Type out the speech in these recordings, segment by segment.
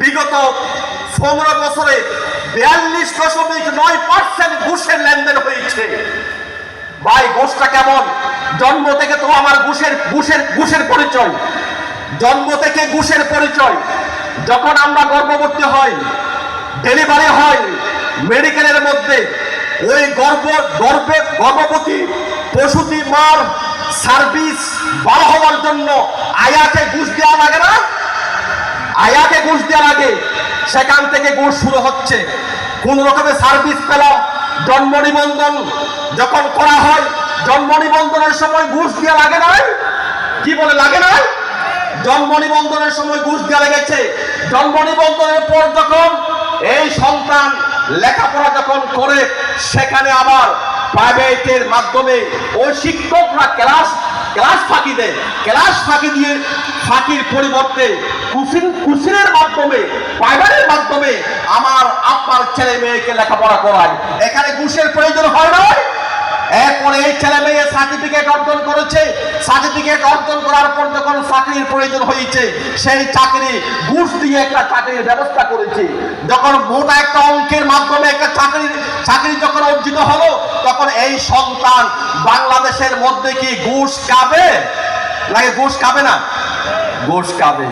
বিগত পনেরো বছরে বিয়াল্লিশ দশমিক নয় পার্সেন্ট ঘুষের লেনদেন হয়েছে। ভাই, ঘুষটা কেমন? জন্ম থেকে তো আমার ঘুষের ঘুষের ঘুষের পরিচয়। জন্ম থেকে ঘুষের পরিচয়। যখন আমরা গর্ভবতী হই, ডেলিভারি হয় মেডিকেলের মধ্যে, ওই গর্ভ, গর্ভে, গর্ভবতী প্রসূতি মার সার্ভিস ভালো হওয়ার জন্য আয়াকে ঘুষ দেওয়া লাগে না? দেওয়ার আগে সেখান থেকে ঘুষ শুরু হচ্ছে। কোন রকমের সার্ভিস পেলাম জন্ম নিবন্ধন যখন করা হয়, জন্ম নিবন্ধনের সময় ঘুষ দেওয়া লাগে না কি বলে লাগে না জন্ম নিবন্ধনের সময় ঘুষ দেওয়া লেগেছে। জন্ম নিবন্ধনের পর যখন এই সন্তান লেখাপড়া যখন করে, সেখানে আবার প্রাইভেটের মাধ্যমে ওই শিক্ষকরা ক্লাস ক্লাস ফাঁকি দেয়। ক্লাস ফাঁকি দিয়ে ফাঁকির পরিবর্তে কুসিন কুসিনের মাধ্যমে প্রাইভেটের মাধ্যমে আমার আপনার ছেলে মেয়েকে লেখাপড়া করায় এখানে ঘুষের প্রয়োজন হয় না? এরপরে এই ছেলে মেয়ে সার্টিফিকেট অর্জন করেছে। সার্টিফিকেট অর্জন করার পর যখন চাকরির প্রয়োজন হয়েছে, সেই চাকরি ঘুষ দিয়ে একটা চাকরির ব্যবস্থা করেছে। যখন মোটা একটা অঙ্কের মাধ্যমে একটা চাকরি চাকরি যখন অর্জিত হলো, তখন এই সন্তান বাংলাদেশের মধ্যে কি ঘুষ খাবে? লাগে ঘুষ খাবে না? ঘুষ খাবে।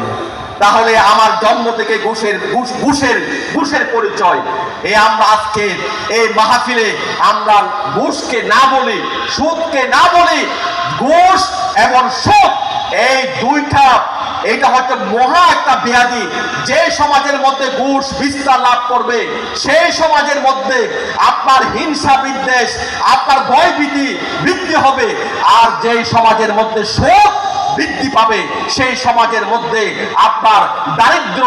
তাহলে আমার জন্ম থেকে ঘুষের, ঘুষ, ঘুষের ঘুষের পরিচয়। এই আমরা আজকে এই মাহফিলে আমরা ঘুষকে না বলি, সুদকে না বলি, ঘুষ এবং সুদ, এই দুইটা এটা হচ্ছে মহা একটা ব্যাধি। যে সমাজের মধ্যে ঘুষ বিস্তার লাভ করবে, সেই সমাজের মধ্যে আপনার হিংসা বিদ্বেষ, আপনার ভয়ভীতি বৃদ্ধি হবে। আর যেই সমাজের মধ্যে সুদ বৃদ্ধি পাবে সেই সমাজের মধ্যে আপনার দারিদ্র,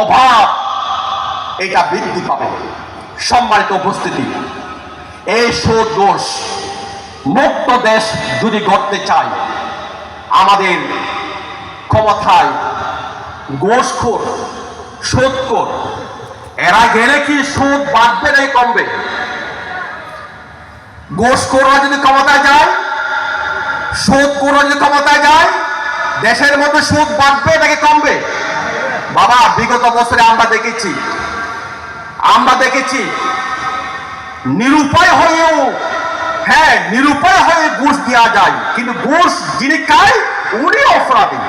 অভাব, এটা বৃদ্ধি পাবে। সম্মানিত উপস্থিতি, এই সুদ মুক্ত দেশ যদি গড়তে চাই আমাদের ক্ষমতায় গোসখোর সুদখোর এরা গেলে কি সুদ বাড়বে না কমবে? গোসখোররা যদি ক্ষমতায় যায় সুদ কোন ক্ষমতায় যায়, দেশের মধ্যে সুদ বাড়বে, নাকি কমবে? বাবা, বিগত বছরে আমরা দেখেছি আমরা দেখেছি, নিরুপায় হয়েও হ্যাঁ নিরুপায় হয়ে ঘুষ দেওয়া যায়, কিন্তু ঘুষ যিনি খায়, উনি অপরাধী।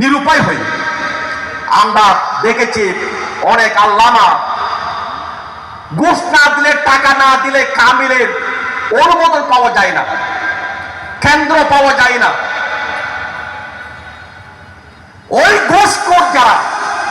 নিরুপায় হয়ে। আমরা দেখেছি অনেক আল্লামা, ঘুষ না দিলে, টাকা না দিলে কামিলের অনুমোদন পাওয়া যায় না। কেন্দ্র পাওয়া যায় না। ওই ঘুষখোর যারা